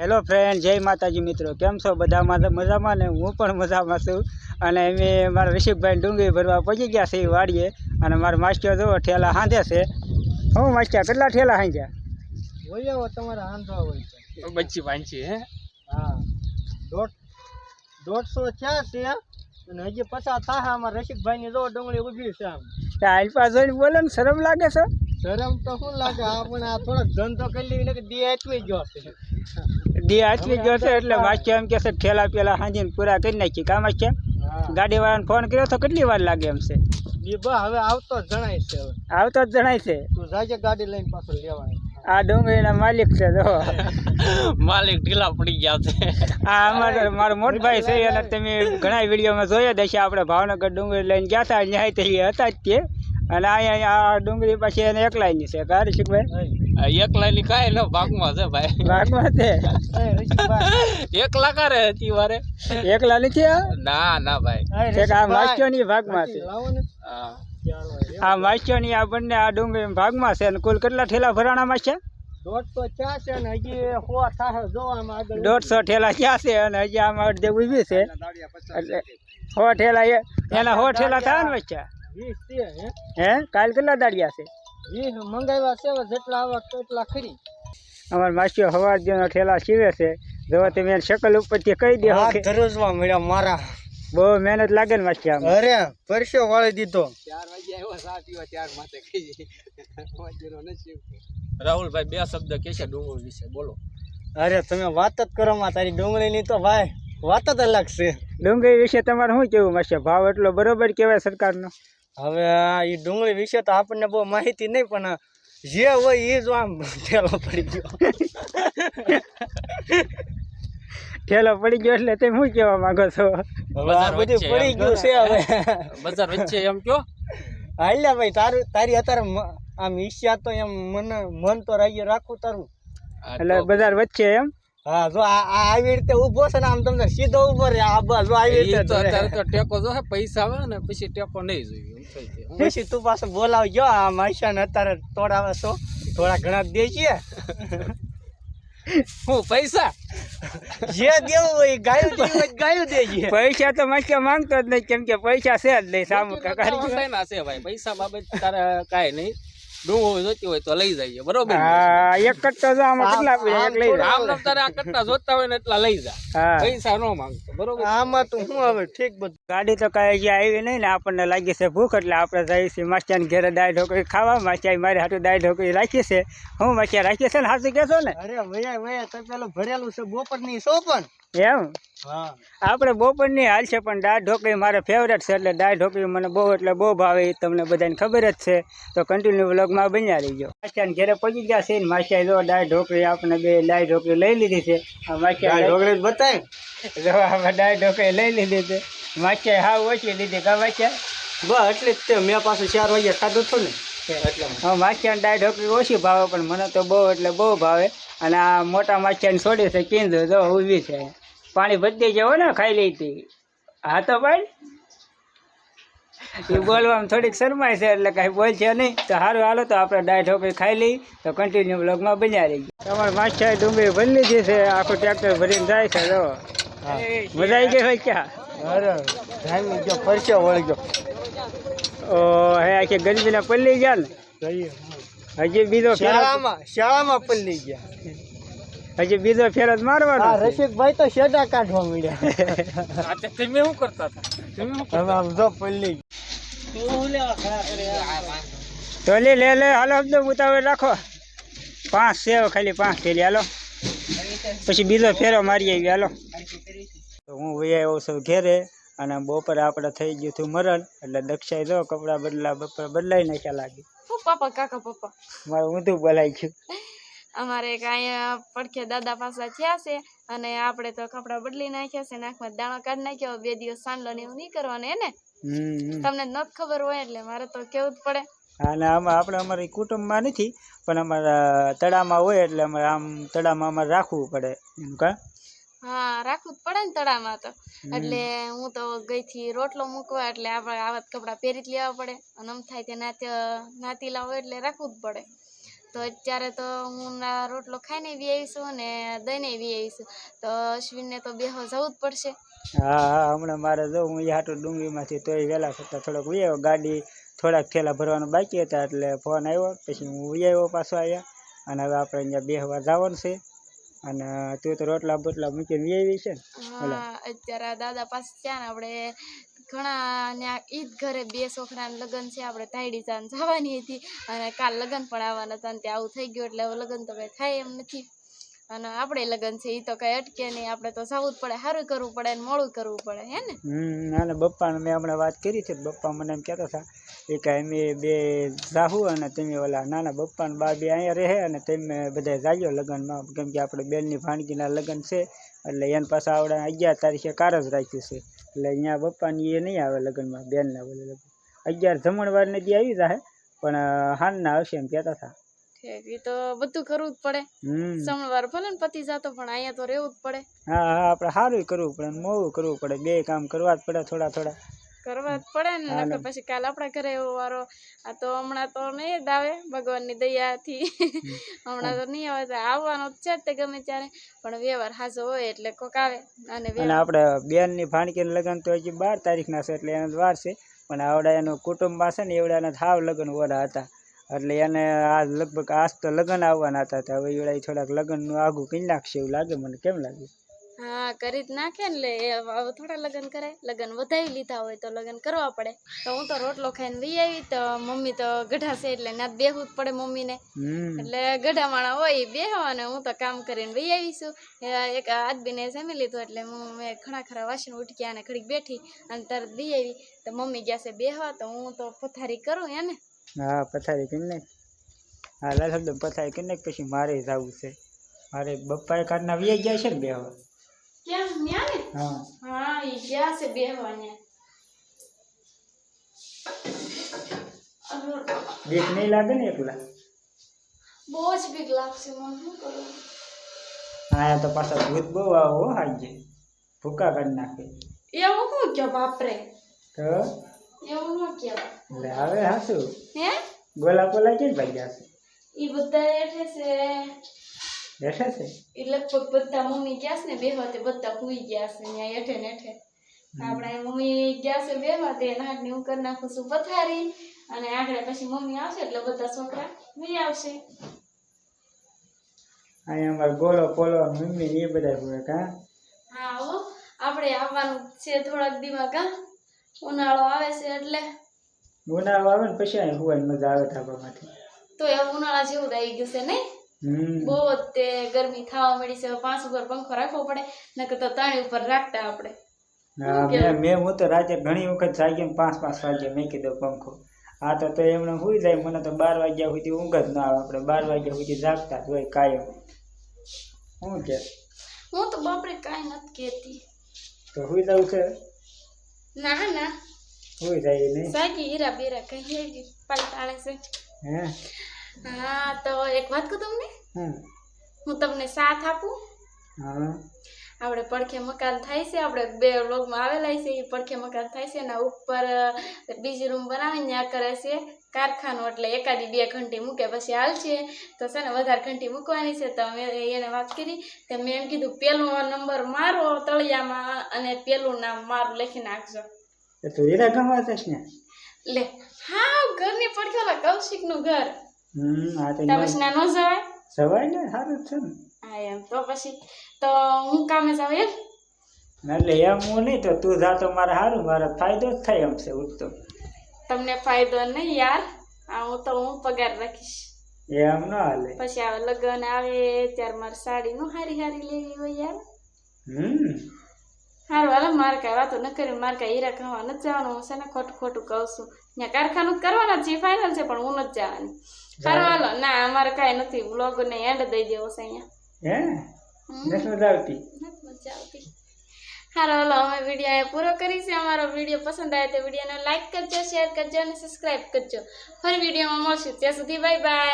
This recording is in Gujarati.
હેલો ફ્રેન્ડ જય માતાજી મિત્રો. કેમ છો? બધા માતા મજામાં ને? હું પણ મજામાં છું. અને અમે મારા ઋષિકભાઈ ડુંગળી ભરવા પહોંચી ગયા છે એ વાડીએ. અને મારા માસ્ટર જો ઠેલા હાંધે છે. હું માસ્ટર કેટલા ઠેલા હાંધ્યા? હોય આવો તમારે આંધવા હોય બચ્ચી પાંચી હે? હા. દોઢ દોઢસો થયા છે. અને હજી પચાસ થાય અમારા રસિકભાઈની જો ડુંગળી ઊભી છે આમ. તો જોઈને બોલે ને શરમ લાગે છે? શરમ તો શું લાગે? આપણે આ થોડોક ધંધો કરી લેવી કે દી આચવી ગયો છે. દી આચવી ગયો છે એટલે માસ્ટર એમ કહે છે કે ઠેલા પેલા હાંજીને પૂરા કરી નાખી. કામ માસ્ટર હા. ગાડીવાળાને ફોન કર્યો તો કેટલી વાર લાગે એમ છે? દી બા હવે આવતો જ જણાય છે હવે. આવતો જ જણાય છે? તું જાજે ગાડી લઈને પાછો લેવાય. આ ડુંગળીના માલિક છે જો. માલિક ઢીલા પડી ગયા છે. આ અમારો મારો મોટભાઈ છે અને તમે ઘણા વિડીયોમાં જોયા જ હશે. આપણે ભાવનગર ડુંગળી લઈને ગયા હતા ન્યાય તે હતા જ તે. અને અહીંયા આ ડુંગળી પાછી એને એકલાયની છે કાર શીખભાઈ એકલા ની કાંઈ ન ભાગમાં છે ભાઈ. ભાગમાં છે? એકલા કરે હતી વારે? એકલા નથી ના ના ભાઈ. એક આ. માસ્ટરની ભાગમાં છે. લાવો ને હા. આ માસ્ટરની આ બંને આ ડુંગળી ભાગમાં છે અને કુલ કેટલા ઠેલા ભરાણામાં છે? દોઢસો ઠેલા ક્યાં છે અને હજી આમાં અડધે ઊભી છે. એટલે સો ઠેલા એ- એના સો ઠેલા થાય ને વચ્ચે? હે? હે? કાલ કેટલા દાડિયા છે? વીસ મંગાવ્યા છે જેટલા આવા એટલા ખરી. અમારા માસીઓ હવાર જેનો ઠેલા સીવે છે. જો તમે એની શકલ ઉપરથી કહી દે ધરુજવા મળ્યા મારા. બહુ મહેનત લાગે ને માસી આમ. અરે પરસ્યો વાળી દીધો. રાહુલભાઈ બે શબ્દ કે છે ડુંગર વિશે બોલો. અરે તમે વાત જ કરો માં તારી ડુંગળીની તો ભાઈ વાત જ અલગ છે. ડુંગળી વિશે તમારે શું કેવું માસી? ભાવ એટલો બરોબર કહેવાય સરકારનો. હવે આ એ ડુંગળી વિશે તો આપણને બહુ માહિતી નહીં પણ જે હોય એ જો આમ ઠેલો પડી ગયો. ઠેલો પડી ગયો એટલે તમે શું કહેવા માંગો છો? બધું પડી ગયું છે હવે. બજાર વચ્ચે એમ કયો હાલ્યા ભાઈ તારું તારી અત્યારે આમ ઈચ્છા તો એમ મન મન તો રાજ્ય રાખવું તારું. એટલે બજાર વચ્ચે એમ? હા જો આ આવી રીતે ઊભો છે ને આમ તમને સીધો ઊભો રહે. આ બસ જો આવી રીતે તો અત્યારે તો ટેકો જો હે પૈસા આવે ને પછી ટેકો નહીં જોઈએ પછી તું પાછો ગયો આ માઈશા ને અત્યારે તોડાવે છો. થોડા ઘણા દે છે હું પૈસા? જે દેવું હોય એ ગાયું દેવું ગાયું દેજે. પૈસા તો માસી માંગતો જ નહીં કેમ કે પૈસા છે જ નહીં સામુ કાકા છે ભાઈ. પૈસા બાબત તારે કાંઈ નહીં. ડુંગળી જોતી હોય તો લઈ જાય બરોબર હા એક કટ્ટો જો આમાં કેટલા પડ્યા એક લઈ જા. આમ નામ તારે આ કટ્ટા જોતા હોય ને એટલા લઈ જા. પૈસા નો માંગતો બરોબર? આમાં તો હું હવે ઠીક બધું. ગાડી તો કાંઈ જે આવી નહીં ને આપણને લાગી છે ભૂખ એટલે આપણે જઈએ છીએ માસ્ટર ઘરે દાળ ઢોકળી ખાવા. માસ્ટર મારી હાટું દાળ ઢોકળી રાખી છે. હું માસ્ટર રાખીએ છે ને હાથું કહેશો ને? અરે વયા વયા તો પેલું ભરેલું છે બપોરની ની પણ? એમ? આપણે બપોરની હાલ છે પણ દાળ ઢોકળી મારે ફેવરેટ છે એટલે દાળ ઢોકળી મને બહુ એટલે બહુ ભાવે તમને બધાને ખબર જ છે. તો કન્ટિન્યુ વ્લોગમાં બન્યા રહીજો. માસ્ટર ઘેરે પહોંચી ગયા છે ને માસ્ટર જો દાળ ઢોકળી આપણે બે દાળ ઢોકળી લઈ લીધી છે. આ ઢોકળી બતાય. જો આપણે દાળ ઢોકળી લઈ લીધી છે. માસ્યા હા ઓછી લીધી કા માસ્યા? બસ એટલે જ તે મેં પાછું ચાર વાગ્યા ખાધું હતું ને. હા. માખિયાની દાળ ઢોકળી ઓછી ભાવે પણ મને તો બહુ એટલે બહુ ભાવે. અને આ મોટા માખિયાની છોડી છે કીધું જો ઊભી છે. પાણી ભરી જેવો ને ખાઈ લઈ હતી હા તો ભાઈ? એ બોલવામાં થોડીક શરમાય છે એટલે કાંઈ બોલ છે નહીં. તો સારું હાલો તો આપણે દાળ ઢોકળી ખાઈ લઈ તો કન્ટિન્યુ બ્લોગમાં બન્યા રહી તમારે માછા ડુંગળી ભરી લીધી છે આખું ટ્રેક્ટર ભરીને જાય છે જો. મજા આવી ગઈ હોય ક્યાં? ફરશો ગયો પરસ્યો વળી ગયો. ઓ હે આખી ગરીબીના પલ્લી ગયા ને? હજી બીજો શાળામાં શાળામાં પલ્લી ગયા. હજી બીજો ફેર જ મારવાનો રસિકભાઈ તો શેડા કાઢવા મળ્યા તમે શું કરતા હતા? તમે આમ જો પલ્લી. તો લે લે લે હાલો અબદો ઉતાવળ રાખો. પાંચ છે ખાલી પાંચ થેલી હાલો. પછી બીજો ફેરો મારી આવી હાલો. તો હું વૈયા આવ્યો છું ઘેરે અને બપોરે આપણે થઈ ગયું હતું મરણ એટલે દક્ષાઈ જો કપડાં બદલા બપોરે બદલાઈ નાખ્યા લાગી. હું પપ્પા કાકા પપ્પા? મારું ઊંધું બોલાઈ ગયું. અમારે અહીંયા પડખે દાદા પાસે થયા છે અને આપણે તો કપડાં બદલી નાખ્યા છે નાખમાં દાણો કાઢી નાખ્યો બે દિવસ સાંડલો ને એવું નહીં કરવાનું હે ને? હમ હમ. તમને નથી ખબર હોય એટલે મારે તો કેવું જ પડે. અને આમાં આપણે અમારી કુટુંબમાં નથી પણ અમારા તળામાં હોય એટલે અમારે આમ તળામાં અમારે રાખવું પડે એમ કા? હા રાખવું જ પડે ને તળામાં તો. એટલે હું તો ગઈ થી રોટલો મૂકવા એટલે આપણે આવા કપડાં પહેરી જ લેવા પડે. અને આમ થાય તે નાત નાતી લાવો એટલે રાખવું જ પડે. તો અત્યારે તો હું ના રોટલો ખાઈને બી આવીશું અને દઈને બી આવીશું તો અશ્વિનને તો બેહો જવું જ પડશે. હા હા હમણાં મારે જો હું હાટું ડુંગળીમાંથી તોય વહેલા થતાં થોડોક વહી ગાડી થોડાક થેલા ભરવાનું બાકી હતા એટલે ફોન આવ્યો પછી હું આવ્યો પાછો આવ્યા અને હવે આપણે અહીંયા બેહવા જવાનું છે. અને તું તો રોટલા બોટલા મૂકીને આવી છે ને? અત્યારે દાદા પાસે ત્યાં ને આપણે ઘણા ત્યાં ઈદ ઘરે બે છોકરાને લગ્ન છે, આપણે તાયડી જાન જવાની હતી અને કાલ લગ્ન પણ આવવાના હતા ને ત્યાં આવું થઈ ગયું એટલે હવે લગ્ન તો કંઈ થાય એમ નથી. અને આપણે લગ્ન છે એ તો કઈ અટકે નહીં. આપણે તો જવું જ પડે સારું કરવું પડે ને મોડું કરવું પડે, હે ને? હમ અને બપ્પા મેં હમણાં વાત કરી છે. બપ્પા મને એમ કહેતા હતા, એ કે અમે બે જાહુ અને તમે ઓલા નાના બપ્પા ને બા બે અહીંયા રહે અને તમે બધા જાજો લગ્નમાં. કેમ કે આપણે બેનની ભાણગીના લગ્ન છે, એટલે એને પાછા આવડે અગિયાર તારીખે કાર જ રાખ્યું છે. એટલે અહીંયા બપ્પાની એ નહીં આવે લગ્નમાં, બેનના બોલે અગિયાર જમણવારને જે આવી જાય પણ હાનના આવશે એમ કહેતા હતા. એ તો બધું કરવું જ પડે. સમવાર ભલે ને પતિ જાતો પણ અહીંયા તો રહેવું જ પડે. હા હા આપણે સારું કરવું પડે ને મોડું કરવું પડે. બે કામ કરવા જ પડે થોડા થોડા. કરવા જ પડે ને નકર પછી કાલ આપણા ઘરે એવો વારો. આ તો હમણાં તો નહીં જ આવે ભગવાનની દયાથી. હમણાં તો નહીં આવે આવવાનો જ છે તે ગમે ત્યારે. પણ વ્યવહાર હાજો હોય એટલે કોક આવે. અને અને આપણે બેનની ભાણકીને લગ્ન તો હજી બાર તારીખના છે એટલે એને વાર છે. પણ આવડા એનું કુટુંબમાં છે ને એવડાના થાવ લગ્ન ઓરા હતા. એટલે એને આ લગભગ આજ તો લગ્ન આવવાના હતા તો હવે એવડા થોડાક લગ્નનું આગું કઈ નાખશે એવું લાગે મને. કેમ લાગે? હા કરી જ નાખે ને લે. એ થોડા લગ્ન કરે લગ્ન વધાવી લીધા હોય તો લગ્ન કરવા પડે. તો હું તો રોટલો ખાઈને વહી આવી તો મમ્મી તો ગઢા છે એટલે ના બેહવું જ પડે મમ્મીને. એટલે ગઢા માણા હોય બેહો અને હું તો કામ કરીને વહી આવીશું એક આદબીને જમી લીધું એટલે હું મેં ઘણા ખરા વાસણ ઉઠ્યા અને ઘડીક બેઠી અને તરત બી આવી. તો મમ્મી ગયા છે બેહવા તો હું તો પથારી કરું હે ને હા પથારી કરી નાખ. હા લાલ પથારી કરી નાખ પછી મારે જવું છે. મારે બપ્પાએ કારના વી ગયા છે ને બે હવે. કેમ? ન્યા ને? હા. હા ઈ ગયા છે બેહવા ન્યા બીક નહીં લાગે ને એકલા? બહુ જ બીક લાગશે મને શું કરું? આયા તો પાછા ભૂત બહુ આવો હો હાજે. ભૂકા કરી નાખે. એવું શું કે બાપરે? તો? એવું ન કહેવાય. એટલે હવે હાસું હે? ગોલા પોલા કેમ ભાગ્યા છે? ઈ બધા એઠે છે. બેઠા છે? ઈ લગભગ બધા મમ્મી ગયા છે ને બેહવા તે બધા ભૂઈ ગયા છે ત્યાં ને આપણે મમ્મી ગયા છે બેહવા તે નાટની હું કરી નાખું છું પથારી અને આગળ પછી મમ્મી આવશે એટલે બધા છોકરા લઈ આવશે. અહીંયા અમારે ગોળો પોલો મમ્મી એ બધા હોય કા? હા હો આપણે આવવાનું છે થોડાક દીમાં કા? ઉનાળો આવે છે એટલે. ઉનાળો આવે ને પછી અહીં હુવાની મજા આવે ધાબામાંથી તો એ ઉનાળા જેવું આવી ગયું છે નહીં? બહુ જ તે ગરમી થવા મળી છે. પાંચ ઉપર પંખો રાખવો પડે નકર તો ત્રણ ઉપર રાખતા આપણે. મેં હું તો રાતે ઘણી વખત જાગીને પાંચ પાંચ વાગે મેં કીધો પંખો. આ તો તો એમણે સુઈ જાય મને તો બાર વાગ્યા સુધી ઊંઘ જ ના આવે. આપણે બાર વાગ્યા સુધી જાગતા જ હોય કાયમ. શું કે? હું તો બાપરે કાંઈ નથી કહેતી. તો સુઈ જવું છે. ના ના હોય જાય નહીં સાકી હીરા બીરા કઈ હેવી પલટાણે છે હે હા તો એક વાત કહું તમને હું તમને સાથ આપું હા આપણે પડખે મકાન થાય છે આપણે બે લોગમાં આવેલા છે એ પડખે મકાન થાય છે એના ઉપર બીજી રૂમ બનાવીને ત્યાં કરે છે કારખાનું એટલે એકાદી બે ઘંટી મૂકે પછી હાલશે તો છે ને વધારે ઘંટી મૂકવાની છે તો અમે એને વાત કરી તો મેં એમ કીધું પેલો નંબર મારો તળિયામાં અને પેલું નામ મારું લખી નાખજો તો તું હીરા ગમવા જશ ને? લે હા ઘરની પડખે કૌશિકનું ઘર. હમ આ તો તમે ના ન જવાય? સવાય ને સારું છે ને. હા એમ. તો પછી તો હું કામે જાવ એમ? એટલે એમ હું નહીં તો તું જા તો મારે સારું મારે ફાયદો જ થાય એમ છે ઉઠતો તમને ફાયદો નહીં યાર. આ હું તો હું પગાર રાખીશ. એમ ન હાલે. પછી આ લગ્ન આવે ત્યારે મારે સાડી નું હારી હારી લેવી હોય યાર. હમ. હારું હાલો મારે કાંઈ વાતો ન કરી મારે કાંઈ હીરા ખાવા ન જવાનું. હું છે ને ખોટું ખોટું કહું છું. ત્યાં કારખાનું કરવાના છે ફાઇનલ છે પણ હું નથી જવાની. હારું હાલો ના અમારે કાંઈ નથી. બ્લોગને એન્ડ દઈ દેવો છે અહીંયા. હે? મજા આવતી? મજા આવતી. હારો હાલો અમે વીડિયો એ પૂરો કરી છે. અમારો વીડિયો પસંદ આવે તો વિડીયોને લાઈક કરજો શેર કરજો અને સબસ્ક્રાઈબ કરજો. ફરી વિડીયોમાં મળશું. ત્યાં સુધી બાય બાય